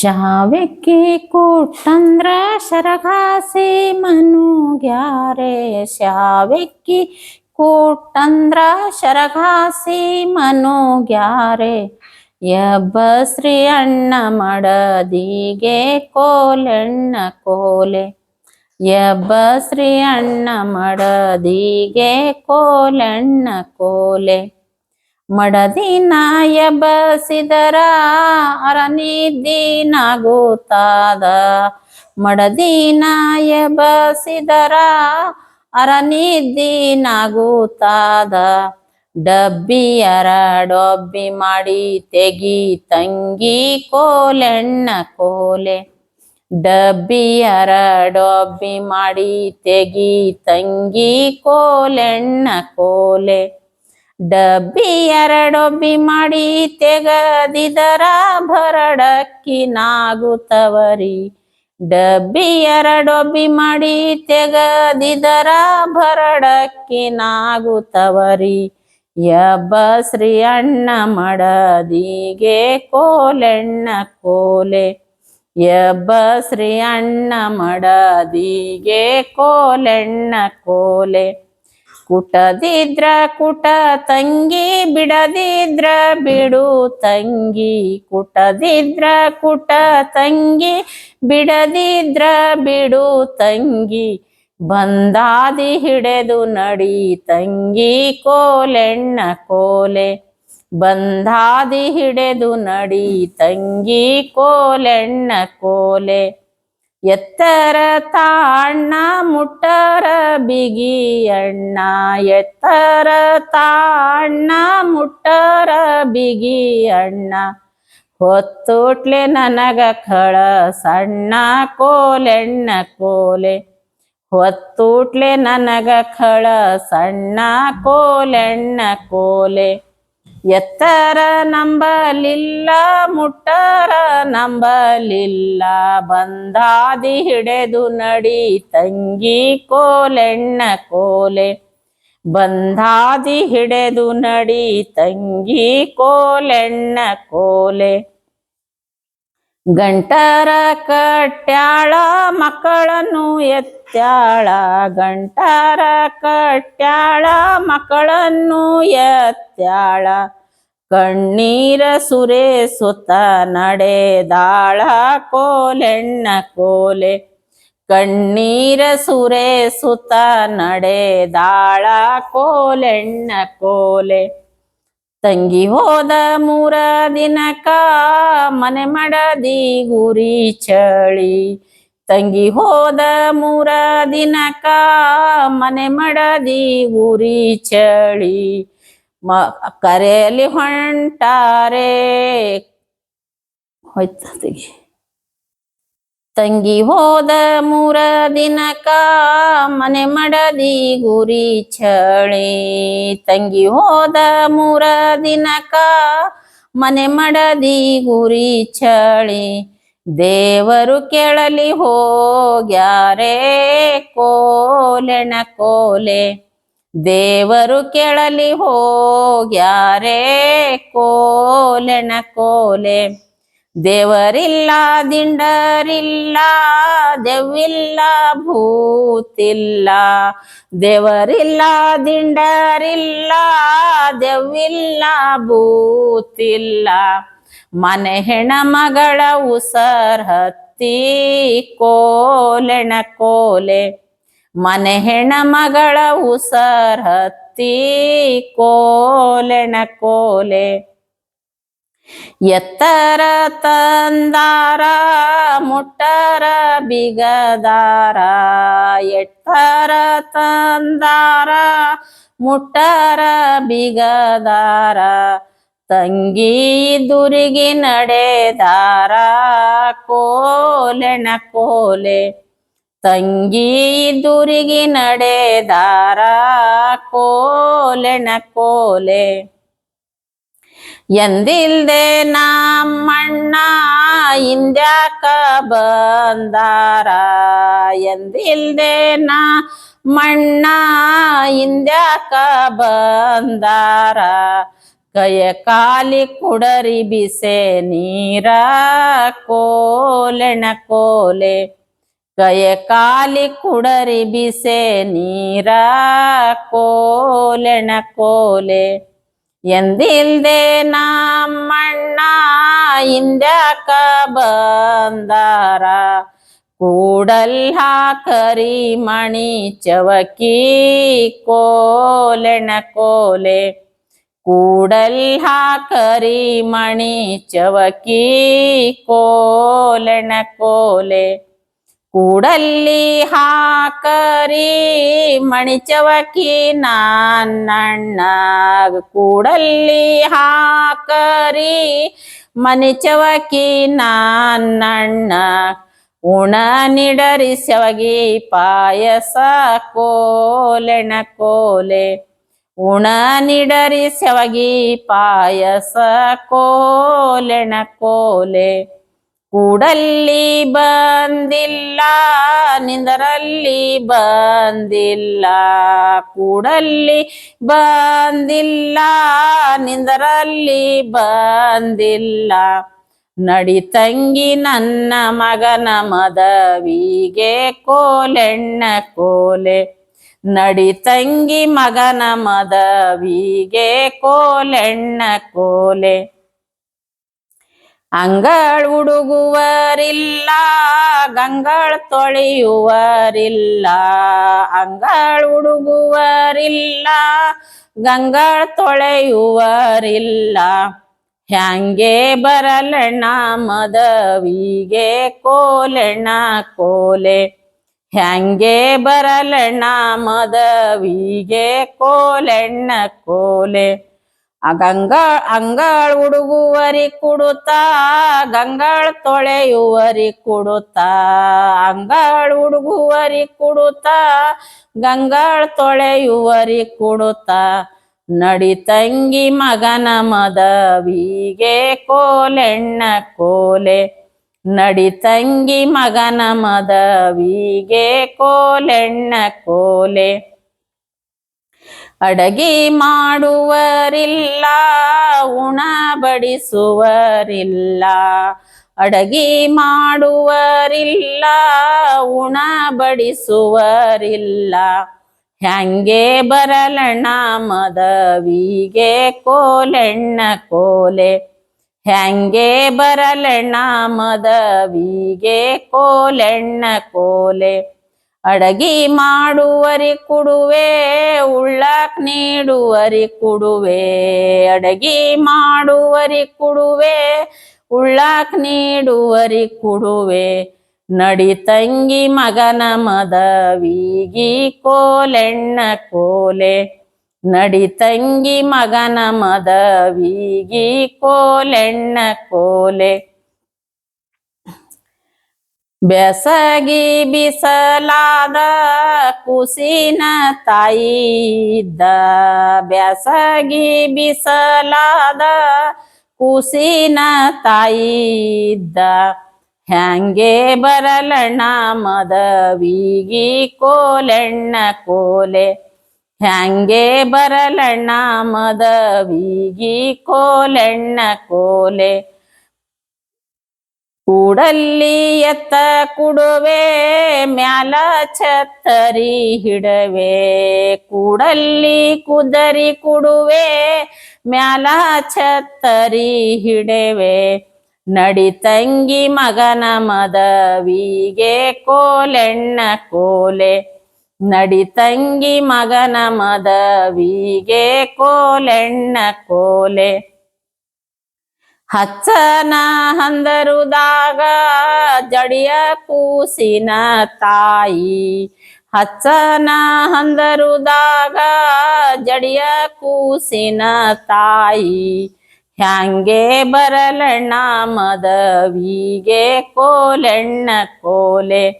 ಶಾವೆಕ್ಕಿ ಕೊಟ್ಟಂದ್ರ ಶರಗಾಸಿ ಮನುಗ್ಯಾರೆ ಶಾವೆಕ್ಕಿ ಕೊಟ್ಟಂದ್ರ ಶರಗಾಸಿ ಮನುಗ್ಯಾರೆ ಶ್ರೀ ಅಣ್ಣ ಮಡದಿಗೆ ಕೋಲೆಣ್ಣ ಕೋಲೆ. ಎಬ್ಬಸ್ರಿ ಅಣ್ಣ ಮಡದಿಗೆ ಕೋಲೆಣ್ಣ ಕೋಲೆ. ಮಡದಿ ಅರನಿದ್ದಿನಾಗುತ್ತಾದ ಮಡದಿನ ಎಬ್ಬಸಿದರ ಅರನಿದ್ದಿನಾಗುತ್ತಾದ ಡಬ್ಬಿಯರ ಡೊಬ್ಬಿ ಮಾಡಿ ತೆಗಿ ತಂಗಿ ಕೋಲೆಣ್ಣ ಕೋಲೆ. ಡಬ್ಬಿಯರ ಡೊಬ್ಬಿ ಮಾಡಿ ತೆಗಿ ತಂಗಿ ಕೋಲೆಣ್ಣ ಕೋಲೆ. ಡಬ್ಬಿ ಎರಡೊಬ್ಬಿ ಮಾಡಿ ತೆಗದಿದರ ಭರಡಕ್ಕಿ ನಾಗುತ್ತವರಿ. ಡಬ್ಬಿ ಎರಡೊಬ್ಬಿ ಮಾಡಿ ತೆಗದಿದರ ಭರಡಕ್ಕಿ ನಾಗುತ್ತವರಿ. ಶ್ರೀ ಅಣ್ಣ ಮಡದಿಗೆ ಕೋಲೆಣ್ಣ ಕೋಲೆ. ಎಬ್ಬಸ್ರಿ ಅಣ್ಣ ಮಡದಿಗೆ ಕೋಲೆಣ್ಣ ಕೋಲೆ. ಕುಟದಿದ್ರ ಕುಟ ತಂಗಿ ಬಿಡದಿದ್ರ ಬಿಡು ತಂಗಿ. ಕುಟದಿದ್ರ ಕುಟ ತಂಗಿ ಬಿಡದಿದ್ರ ಬಿಡು ತಂಗಿ. ಬಂದಾದಿ ಹಿಡೆದು ನಡಿ ತಂಗಿ ಕೋಲೆಣ್ಣ ಕೋಲೆ. ಬಂದಾದಿ ಹಿಡೆದು ನಡಿ ತಂಗಿ ಕೋಲೆಣ್ಣ ಕೋಲೆ. ಎತ್ತರ ತಾಣ್ಣ ಮುಟ್ಟರ ಬಿಗಿ ಅಣ್ಣ, ಎತ್ತರ ತಾಣ್ಣ ಮುಟ್ಟರ ಬಿಗಿ ಅಣ್ಣ. ಹೊತ್ತುಟ್ಲೆ ನನಗ ಖಳ ಸಣ್ಣ ಕೋಲೆಣ್ಣ ಕೋಲೆ. ಹೊತ್ತುಟ್ಲೆ ನನಗ ಖಳ ಸಣ್ಣ ಕೋಲೆಣ್ಣ ಕೋಲೆ. ಎತ್ತರ ನಂಬಲಿಲ್ಲ, ಮುಟ್ಟರ ನಂಬಲಿಲ್ಲ. ಬಂದಾದಿ ಹಿಡೆದು ನಡಿ ತಂಗಿ ಕೋಲೆಣ್ಣ ಕೋಲೆ. ಬಂದಾದಿ ಹಿಡೆದು ನಡಿ ತಂಗಿ ಕೋಲೆಣ್ಣ ಕೋಲೆ. ಗಂಟರ ಕಟ್ಯಾಳ, ಮಕ್ಕಳನ್ನು ಎತ್ತಾಳ. ಗಂಟರ ಕಟ್ಯಾಳ, ಮಕ್ಕಳನ್ನು ಎತ್ತಾಳ. ಕಣ್ಣೀರ ಸುರೇ ಸುತ್ತ ನಡೆದಾಳ ಕೋಲೆಣ್ಣ ಕೋಲೆ. ಕಣ್ಣೀರ ಸುರೇ ಸುತ್ತ ನಡೆದಾಳ ಕೋಲೆಣ್ಣ ಕೋಲೆ. ತಂಗಿ ಹೋದ ಮೂರ ದಿನಕ ಮನೆ ಮಡದಿ ಗುರಿ ಚಳಿ. ತಂಗಿ ಹೋದ ಮೂರ ದಿನಕ ಮನೆ ಮಡದಿ ಗುರಿ ಚಳಿ. ಮ, ಕರೆಯಲ್ಲಿ ಹೊಂಟಾರೆ. ಹೋಯ್ತ ತೆಗಿ ಹೋದ ಮೂರ ದಿನಕ ಮನೆ ಮಡದಿ ಗುರಿ ಚಳಿ. ತಂಗಿ ಹೋದ ಮೂರ ದಿನಕ ಮನೆ ಮಡದಿ ಗುರಿ ಚಳಿ. ದೇವರು ಕೆಳಲಿ ಹೋಗ್ಯಾರೆ ಕೋಲೆಣ ಕೋಲೆ. ದೇವರು ಕೆಳಲಿ ಹೋಗ್ಯಾರೆ ಕೋಲೆಣ ಕೋಲೆ. ದೇವರಿಲ್ಲ, ದಿಂಡರಿಲ್ಲ, ದೆವ್ವಿಲ್ಲ, ಭೂತಿಲ್ಲ. ದೇವರಿಲ್ಲ, ದಿಂಡರಿಲ್ಲ, ದೆವ್ವಿಲ್ಲ, ಭೂತಿಲ್ಲ. ಮನೆ ಹೆಣ ಮಗಳ ಉಸರ್ ಹತ್ತಿ, ಕೋಲೆಣ ಕೋಲೆ. ಮನೆ ಹೆಣ ಮಗಳ ಉಸರ್ ಹತ್ತಿ, ಕೋಲೆಣ ಕೋಲೆ. ಎತ್ತರ ತಂದಾರ, ಮುಟ್ಟರ ಬಿಗದಾರ. ಎತ್ತರ ತಂದಾರ, ಮುಟ್ಟರ ಬಿಗದಾರ. ತಂಗಿ ದುರಿಗಿ ನಡೆದಾರ ಕೋಲೆಣ ಕೋಲೆ. ತಂಗಿ ದುರಿಗಿ ನಡೆದಾರ ಕೋಲೆಣ ಕೋಲೆ. ಎಂದಿಲ್ದೆ ನಮ್ಮಣ್ಣ ಇಂದ್ಯಾಕ ಬಂದಾರ ಎಂದಿಲ್ದೆ ನಾ ಮಣ್ಣ ಇಂದ್ಯಾಕ ಬಂದಾರ ಕೈಯ ಕಾಲಿ ಕುಡರಿ ಬಿಸೆ ನೀರ ಕೋಲೆಣ ಕೋಲೆ ಕೈಯ ಕಾಲಿ ಕುಡರಿ ಬಿಸೆ ನೀರ ಕೋಲೆಣ ಕೋಲೆ എന്തിന്റെ നാം മണ്ണായിന്റെ കബന്ധാറ കൂടൽ കറിമണി ചവക്കി കോലണ കോലെ. കൂടല്ലാക്കറി മണി ചവക്കി കോലണ കോലെ. ಕೂಡಲ್ಲಿ ಹಾಕರಿ ಮಣಿಚವಕಿ ನಾನಣ್ಣ ಕೂಡಲ್ಲಿ ಹಾಕರಿ ಮಣಿಚವಕಿ ನಾನಣ್ಣ ಉಣ ನಿಡರಿ ಸವಗಿ ಪಾಯಸ ಕೋಲೆಣ ಕೋಲೆ. ಉಣ ನಿಡರಿ ಸವಗಿ ಪಾಯಸ ಕೋಲೆಣ ಕೋಲೆ. ಕೂಡಲ್ಲಿ ಬಂದಿಲ್ಲ, ನಿಂದರಲ್ಲಿ ಬಂದಿಲ್ಲ. ಕೂಡಲ್ಲಿ ಬಂದಿಲ್ಲ, ನಿಂದರಲ್ಲಿ ಬಂದಿಲ್ಲ. ನಡಿ ತಂಗಿ, ನನ್ನ ಮಗನ ಮದವಿಗೆ ಕೋಲೆಣ್ಣ ಕೋಲೆ. ನಡಿ ತಂಗಿ, ಮಗನ ಮದವಿಗೆ ಕೋಲೆಣ್ಣ ಕೋಲೆ. ಅಂಗಳ್ ಹುಡುಗುವರಿಲ್ಲ ಗಂಗಳ್ ತೊಳೆಯುವರಿಲ್ಲ. ಅಂಗಳ್ ಹುಡುಗುವರಿಲ್ಲ ಗಂಗಳ್ ತೊಳೆಯುವರಿಲ್ಲ. ಹ್ಯಾಂಗೆ ಬರಲಣ್ಣ ಮದವಿಗೆ ಕೋಲೆಣ್ಣ ಕೋಲೆ. ಹ್ಯಾಂಗೆ ಬರಲಣ್ಣ ಮದವಿಗೆ ಕೋಲೆಣ್ಣ ಕೋಲೆ. ಗಂಗಾ ಅಂಗಳ್ ಹುಡುಗುವರಿ ಕುಡುತ್ತಾ, ಗಂಗಾಳ್ ತೊಳೆಯುವರಿ ಕುಡುತ್ತಾ. ಅಂಗಳ್ ಹುಡುಗುವರಿ ಕುಡುತ್ತಾ, ಗಂಗಾಳ್ ತೊಳೆಯುವರಿ ಕುಡುತ್ತಾ. ನಡಿ ತಂಗಿ ಮಗನ ಮದವಿಗೆ ಕೋಲೆಣ್ಣ ಕೋಲೆ. ನಡಿ ತಂಗಿ ಮಗನ ಮದವಿಗೆ ಕೋಲೆಣ್ಣ ಕೋಲೆ. ಅಡಗಿ ಮಾಡುವರಿಲ್ಲ ಉಣ ಬಡಿಸುವರಿಲ್ಲ ಅಡಗಿ ಮಾಡುವರಿಲ್ಲ ಉಣ ಬಡಿಸುವರಿಲ್ಲ ಹ್ಯಾಂಗೆ ಬರಲಣ್ಣ ಮದವಿಗೆ ಕೋಲೆಣ್ಣ ಕೋಲೆ. ಹ್ಯಾಂಗೆ ಬರಲಣ್ಣ ಮದವಿಗೆ ಕೋಲೆಣ್ಣ ಕೋಲೆ. ಅಡಗಿ ಮಾಡುವರಿ ಕುಡುವೆ, ಉಳ್ಳಾಕ್ ನೀಡುವರಿ ಕುಡುವೆ. ಅಡಗಿ ಮಾಡುವರಿ ಕುಡುವೆ, ಉಳ್ಳಾಕ್ ನೀಡುವರಿ ಕುಡುವೆ. ನಡಿ ತಂಗಿ ಮಗನ ಮದವಿಗಿ ಕೋಲೆಣ್ಣ ಕೋಲೆ. ನಡಿ ತಂಗಿ ಮಗನ ಮದವಿಗಿ ಕೋಲೆಣ್ಣ ಕೋಲೆ. ಬೆಸಗಿ ಬಿಸಲಾದ ಕುಸಿನ ತಾಯಿ ಇದ್ದ ಬೆಸಗಿ ಬಿಸಲಾದ ಕುಸಿನ ತಾಯಿ ಇದ್ದ ಹ್ಯಾಂಗೆ ಬರಲಣ್ಣ ಮದವಿಗಿ ಕೋಲೆಣ್ಣ ಕೋಲೆ. ಹ್ಯಾಂಗೆ ಬರಲಣ್ಣ ಮದವಿಗಿ ಕೋಲೆಣ್ಣ ಕೋಲೆ. ಕೂಡಲ್ಲಿ ಎತ್ತ ಕುಡುವೆ, ಮ್ಯಾಲ ಛತ್ತರಿ ಹಿಡವೆ. ಕೂಡಲ್ಲಿ ಕುದರಿ ಕುಡುವೆ, ಮ್ಯಾಲ ಛತ್ತರಿ ಹಿಡವೆ. ನಡಿ ತಂಗಿ ಮಗನ ಮದವಿಗೆ ಕೋಲೆಣ್ಣ ಕೋಲೆ. ನಡಿ ತಂಗಿ ಮಗನ ಮದವಿಗೆ ಕೋಲೆಣ್ಣ ಕೋಲೆ. ಹಚ್ಚನ ಹಂದರುದಾಗ ಜಡಿಯ ಕೂಸಿನ ತಾಯಿ. ಹಚ್ಚನ ಹಂದರುದಾಗ ಜಡಿಯ ಕೂಸಿನ ತಾಯಿ. ಹ್ಯಾಂಗೆ ಬರಲಣ್ಣ ಮದವಿಗೆ ಕೋಲೆಣ್ಣ ಕೋಲೆ.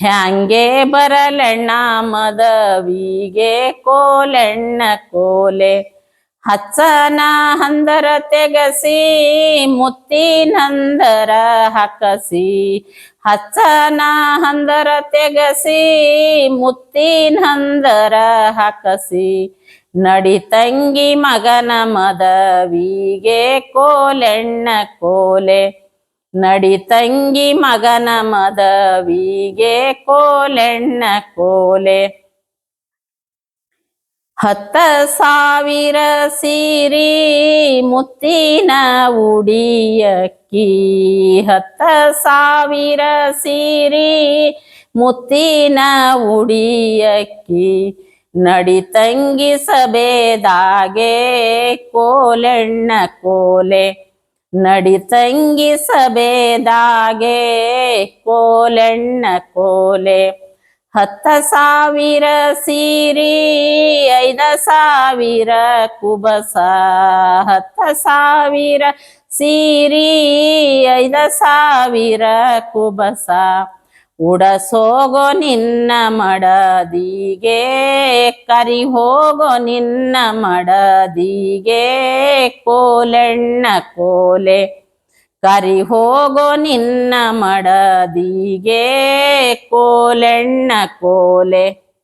ಹ್ಯಾಂಗೆ ಬರಲಣ್ಣ ಮದವಿಗೆ ಕೋಲೆಣ್ಣ ಕೋಲೆ. ಹಚ್ಚನ ಹಂದರ ತೆಗಸಿ ಮುತ್ತಿನಂದರ ಹಾಕಸಿ. ಹಚ್ಚನ ಹಂದರ ತೆಗಸಿ ಮುತ್ತಿನಂದರ ಹಾಕಸಿ. ನಡಿತಂಗಿ ಮಗನ ಮದವಿಗೆ ಕೋಲೆಣ್ಣ ಕೋಲೆ. ನಡಿತಂಗಿ ಮಗನ ಮದವಿಗೆ ಕೋಲೆಣ್ಣ ಕೋಲೆ. ಹತ್ತ ಸಾವಿರ ಸೀರಿ ಮುತ್ತಿನ ಉಡಿಯಕ್ಕಿ. ಹತ್ತ ಸಾವಿರ ಸೀರಿ ಮುತ್ತಿನ ಉಡಿಯಕ್ಕಿ. ನಡಿ ತಂಗಿಸಬೇದಾಗೆ ಕೋಲೆಣ್ಣ ಕೋಲೆ. ನಡಿ ತಂಗಿಸಬೇದಾಗೆ ಕೋಲೆಣ್ಣ ಕೋಲೆ. ಹತ್ತ ಸಾವಿರ ಸೀರಿ ಐದ ಸಾವಿರ ಕುಬಸ. ಹತ್ತ ಸಾವಿರ ಸೀರಿ ಐದ ಸಾವಿರ ಕುಬಸ. ಉಡಸೋಗೋ ನಿನ್ನ ಮಡದಿಗೆ ಕರಿ ಹೋಗೋ ನಿನ್ನ ಮಡದಿಗೆ, ಕೋಲೆಣ್ಣ ಕೋಲೆ. ಕರಿ ಹೋಗೋ ನಿನ್ನ ಮಡದಿಗೆ ಕೋಲೆಣ್ಣ ಕೋಲೆ.